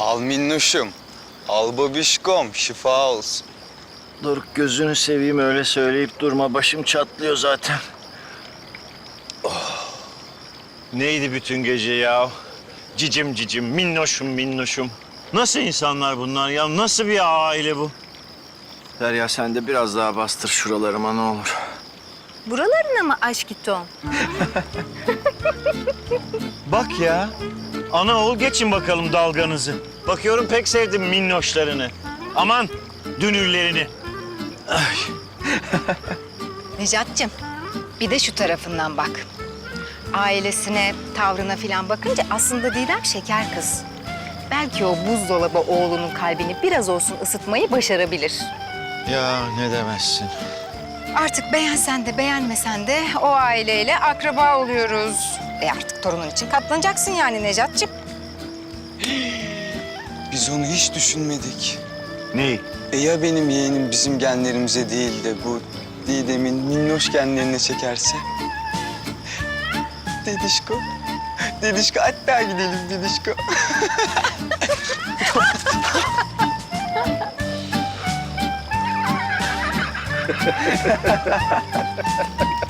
Al minnoşum. Al babişkom. Şifa olsun. Doruk gözünü seveyim öyle söyleyip durma. Başım çatlıyor zaten. Oh. Neydi bütün gece ya? Cicim cicim, minnoşum minnoşum. Nasıl insanlar bunlar ya? Nasıl bir aile bu? Derya sen de biraz daha bastır şuralarıma ne olur. Buralarına mı aşk Tom? Bak ya. Ana oğul geçin bakalım dalganızı. Bakıyorum pek sevdim minnoşlarını. Aman dünürlerini. Necat'cığım bir de şu tarafından bak. Ailesine, tavrına falan bakınca aslında Didem şeker kız. Belki o buzdolabı oğlunun kalbini biraz olsun ısıtmayı başarabilir. Ya ne demezsin. Artık beğensen de beğenmesen de o aileyle akraba oluyoruz. E artık torunun için katlanacaksın yani Necat'cığım. Biz onu hiç düşünmedik. Neyi? E ya benim yeğenim bizim genlerimize değil de bu Didem'in minnoş genlerine çekerse? Dedişko. Dedişko hatta gidelim Dedişko.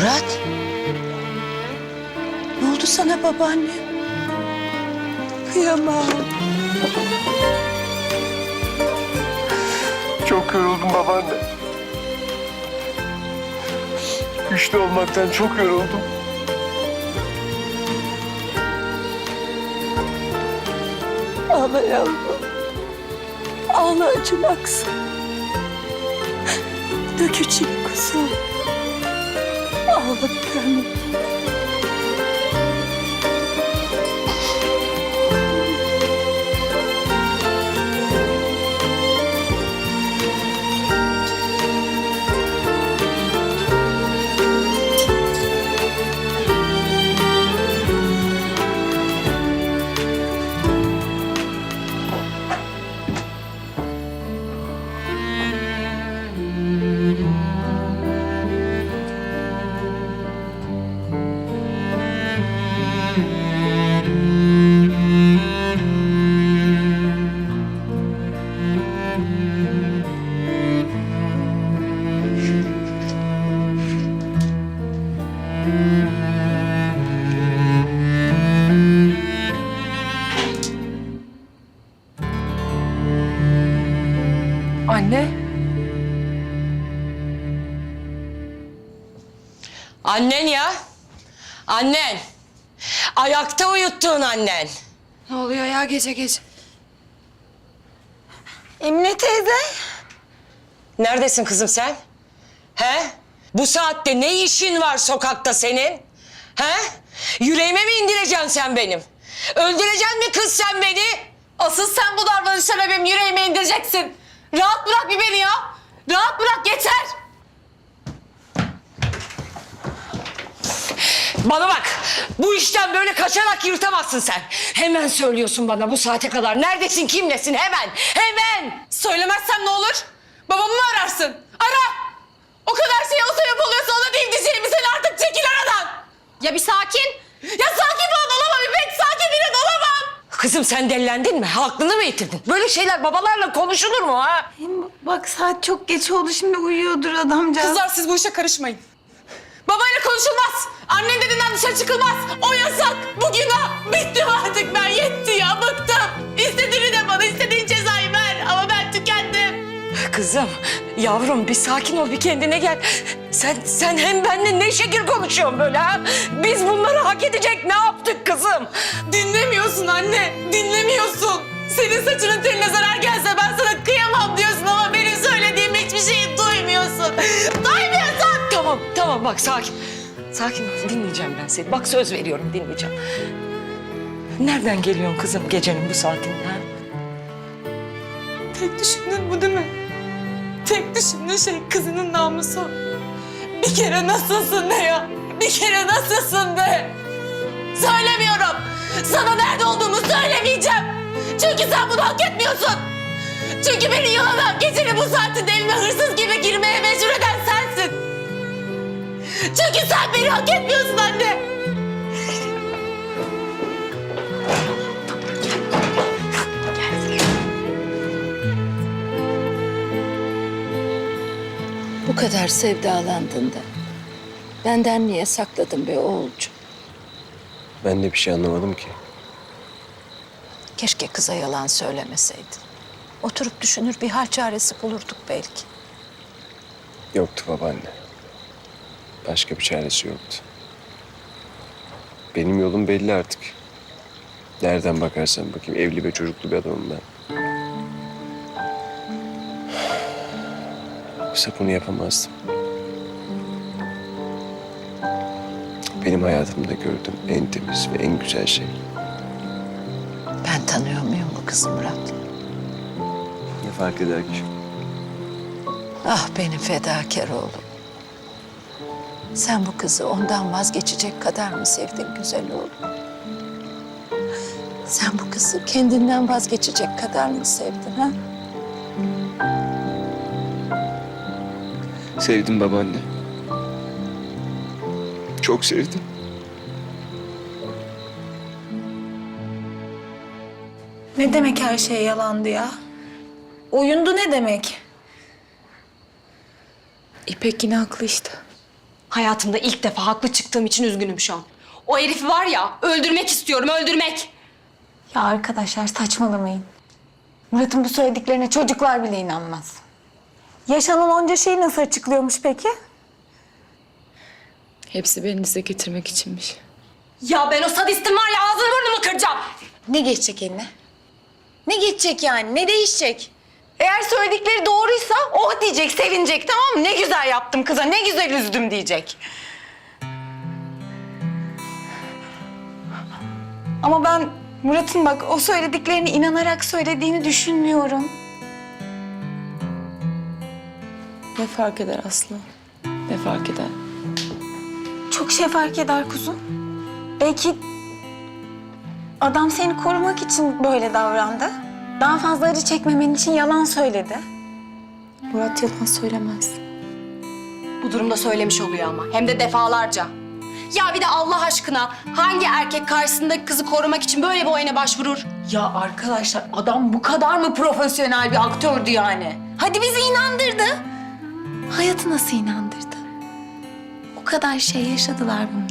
Murat. Ne oldu sana babaanne? Kıyamam. Çok yoruldum babaanne. Güçlü olmaktan çok yoruldum. Ağla yavrum. Ağla acımaksın. Dök içini kuzum. Ağla bir Anne. Annen ya. Annen. Ayakta uyuttuğun annen. Ne oluyor ya gece gece? Emine teyze. Neredesin kızım sen? He? Bu saatte ne işin var sokakta senin? He? Yüreğime mi indireceksin sen benim? Öldüreceksin mi kız sen beni? Asıl sen bu davranışlara benim yüreğime indireceksin. Rahat bırak bir beni ya. Rahat bırak yeter. Bana bak, bu işten böyle kaçarak yırtamazsın sen. Hemen söylüyorsun bana bu saate kadar. Neredesin, kimlesin? Hemen, hemen. Söylemezsem ne olur? Babamı mı ararsın? Ara. O kadar şey o sebep oluyorsa ona değil diyeceğimi sen artık çekil aradan. Ya bir sakin. Ya sakin falan olamam İpek. Sakin biri olamam. Kızım sen dellendin mi? Aklını mı yitirdin? Böyle şeyler babalarla konuşulur mu ha? Bak saat çok geç oldu şimdi uyuyordur adamcağız. Kızlar siz bu işe karışmayın. Babayla konuşulmaz. Annen dediğinden dışarı çıkılmaz. O yasak. Bu günah. Bittim artık ben. Yetti ya. Bıktım. İstediğini Kızım, yavrum bir sakin ol, bir kendine gel. Sen, sen hem benimle ne şekil konuşuyorsun böyle ha? Biz bunları hak edecek ne yaptık kızım? Dinlemiyorsun anne, dinlemiyorsun. Senin saçının teline zarar gelse ben sana kıyamam diyorsun ama benim söylediğim hiçbir şeyi duymuyorsun. Duymuyorsun. Tamam, tamam bak sakin. Sakin ol, dinleyeceğim ben seni. Bak söz veriyorum, dinleyeceğim. Nereden geliyorsun kızım gecenin bu saatinde? ha? Tek düşündüğün bu değil mi? Tek düşündüğün şey kızının namusu. Bir kere nasılsın de ya. Bir kere nasılsın de. Söylemiyorum. Sana nerede olduğumu söylemeyeceğim. Çünkü sen bunu hak etmiyorsun. Çünkü beni yalanam gecenin bu saatinde evime hırsız gibi girmeye mecbur eden sensin. Çünkü sen beni hak etmiyorsun Bu kadar sevdalandın da benden niye sakladın be oğulcu? Ben de bir şey anlamadım ki. Keşke kıza yalan söylemeseydin. Oturup düşünür bir hal çaresi bulurduk belki. Yoktu babaanne. Başka bir çaresi yoktu. Benim yolum belli artık. Nereden bakarsan bakayım evli ve çocuklu bir adamım ben. Oysa bunu yapamazdım. Benim hayatımda gördüğüm en temiz ve en güzel şey. Ben tanıyor muyum bu kızı Murat? Ne fark eder ki? Ah benim fedakar oğlum. Sen bu kızı ondan vazgeçecek kadar mı sevdin güzel oğlum? Sen bu kızı kendinden vazgeçecek kadar mı sevdin ha? Sevdim babaanne. Çok sevdim. Ne demek her şey yalandı ya? Oyundu ne demek? İpek yine haklı işte. Hayatımda ilk defa haklı çıktığım için üzgünüm şu an. O herifi var ya öldürmek istiyorum öldürmek. Ya arkadaşlar saçmalamayın. Murat'ın bu söylediklerine çocuklar bile inanmaz. Yaşanan onca şeyi nasıl açıklıyormuş peki? Hepsi beni size getirmek içinmiş. Ya ben o sadistin var ya ağzını burnumu kıracağım. Ne geçecek eline? Ne geçecek yani? Ne değişecek? Eğer söyledikleri doğruysa oh diyecek, sevinecek tamam mı? Ne güzel yaptım kıza, ne güzel üzdüm diyecek. Ama ben Murat'ın bak o söylediklerini inanarak söylediğini düşünmüyorum. Ne fark eder Aslı? Ne fark eder? Çok şey fark eder kuzum. Belki adam seni korumak için böyle davrandı. Daha fazla acı çekmemen için yalan söyledi. Murat yalan söylemez. Bu durumda söylemiş oluyor ama hem de defalarca. Ya bir de Allah aşkına hangi erkek karşısındaki kızı korumak için böyle bir oyuna başvurur? Ya arkadaşlar adam bu kadar mı profesyonel bir aktördü yani? Hadi bizi inandırdı. Hayatı nasıl inandırdı? O kadar şey yaşadılar bunlar.